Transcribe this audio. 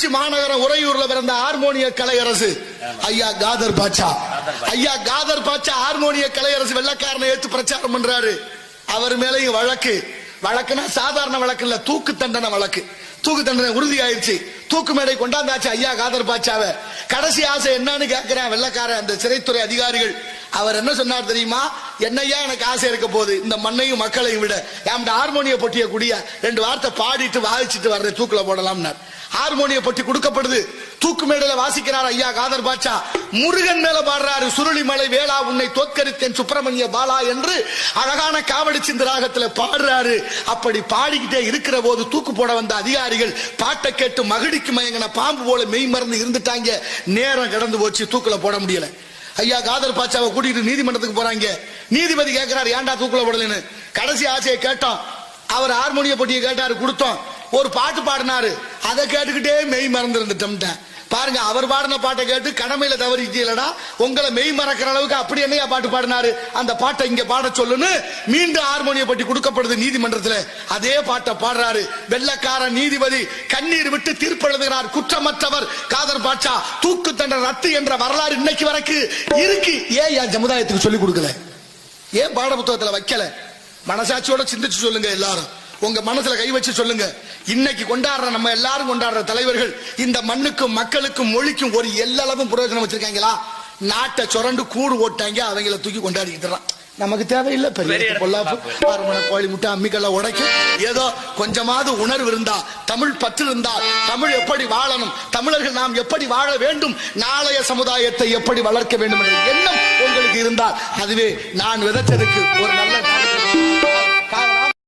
திருச்சி மாநகரம் உறையூர்ல பிறந்த ஹார்மோனிய கலையரசு. ஐயா காதர் பாட்சா ஐயா காதர் பாட்சா ஹார்மோனிய கலையரசு வெள்ளக்காரனை ஏத்து பிரச்சாரம் பண்றாரு. அவர் மேலேயும் வழக்கு. வழக்குனா சாதாரண வழக்கு இல்ல தூக்கு தண்டனை வழக்கு. தூக்கு தண்டனை உறுதி ஆயிருச்சு தூக்கு மேடை கொண்டாந்தாச்சு ஐயா காதர் பாட்சாவ கடைசி ஆசை என்னன்னு கேட்கிறேன் வெள்ளக்காரன் அந்த சிறைத்துறை அதிகாரிகள். அவர் என்ன சொன்னார் தெரியுமா? என்னையா எனக்கு ஆசை இருக்க போகுது? இந்த மண்ணையும் மக்களையும் விட. என்கிட்ட ஹார்மோனிய பொட்டிய குடிய? ரெண்டு வார்த்தை பாடிட்டு வாதிச்சுட்டு வர்ற தூக்கில் போடலாம்னார். ஹார்மோனிய பொட்டி கொடுக்கப்படுது. தூக்கு மேடையில வாசிக்கிறார் ஐயா காதர் பாட்சா முருகன் மேல பாடுறாரு. சுருளிமலை வேளா உன்னை தோற்கரித்தேன் சுப்பிரமணிய பாலா என்று அழகான காவடி சிந்த ராகத்துல பாடுறாரு. அப்படி பாடிக்கிட்டே இருக்கிற போது தூக்கு போட வந்த அதிகாரிகள் பாட்டை கேட்டு மகிடிக்கு மயங்கின பாம்பு போல மெய் மறந்து இருந்துட்டாங்க. நேரம் கடந்து போச்சு. தூக்கில போட முடியல. ஐயா காதர் பாச்சாவை கூட்டிட்டு நீதிமன்றத்துக்கு போறாங்க. நீதிபதி கேட்கிறாரு ஏன்டா தூக்குல போடலன்னு? கடைசி ஆசையை கேட்டோம். அவர் ஹார்மோனிய போட்டியை கேட்டாரு கொடுத்தோம். ஒரு பாட்டு பாடினாரு. அதை கேட்டுக்கிட்டே மெய் மறந்து இருந்துட்டோம்ட்டேன் பாருங்க அவர் பாடின பாட்டை கேட்டு கடமையில தவறிட்டீங்களடா. உங்களை மெய் மறக்கிற அளவுக்கு அப்படி என்னையா பாட்டு பாடினாரு? அந்த பாட்டை இங்க பாட சொல்லுன்னு மீண்டும் ஹார்மோனிய பட்டி கொடுக்கப்படுது நீதிமன்றத்துல. அதே பாட்டை பாடுறாரு. வெள்ளக்கார நீதிபதி கண்ணீர் விட்டு தீர்ப்பு எழுதுகிறார் குற்றமற்றவர் காதர் பாட்சா தூக்கு தண்டர் ரத்து என்ற வரலாறு இன்னைக்கு வரைக்கும் இருக்கு. ஏன் என் சமுதாயத்துக்கு சொல்லிக் கொடுக்கல? ஏன் பாட புத்தகத்துல வைக்கல? மனசாட்சியோட சிந்திச்சு சொல்லுங்க எல்லாரும். உங்க மனசுல கை வச்சு சொல்லுங்க. இன்னைக்கு கொண்டாடுற நம்ம எல்லாரும் கொண்டாடுற தலைவர்கள் இந்த மண்ணுக்கும் மக்களுக்கும் மொழிக்கும் ஒரு எல்லளவும் பிரயோஜனம் வச்சிருக்காங்களா? நாட்டை சுரண்டு கூடு ஓட்டாங்க அவங்கள தூக்கி கொண்டாடிக்கிட்டுறான் நமக்கு தேவையில்லை பெரிய பொல்லாப்பு. ஆறுமண கோழி முட்டை அம்மிக்கல்ல உடைக்கும் ஏதோ கொஞ்சமாவது உணர்வு இருந்தா தமிழ் பற்று இருந்தால் தமிழ் எப்படி வாழணும் தமிழர்கள் நாம் எப்படி வாழ வேண்டும் நாளைய சமுதாயத்தை எப்படி வளர்க்க வேண்டும் என்ற எண்ணம் உங்களுக்கு இருந்தால் அதுவே நான் விதைச்சதுக்கு ஒரு நல்ல. காரணம்.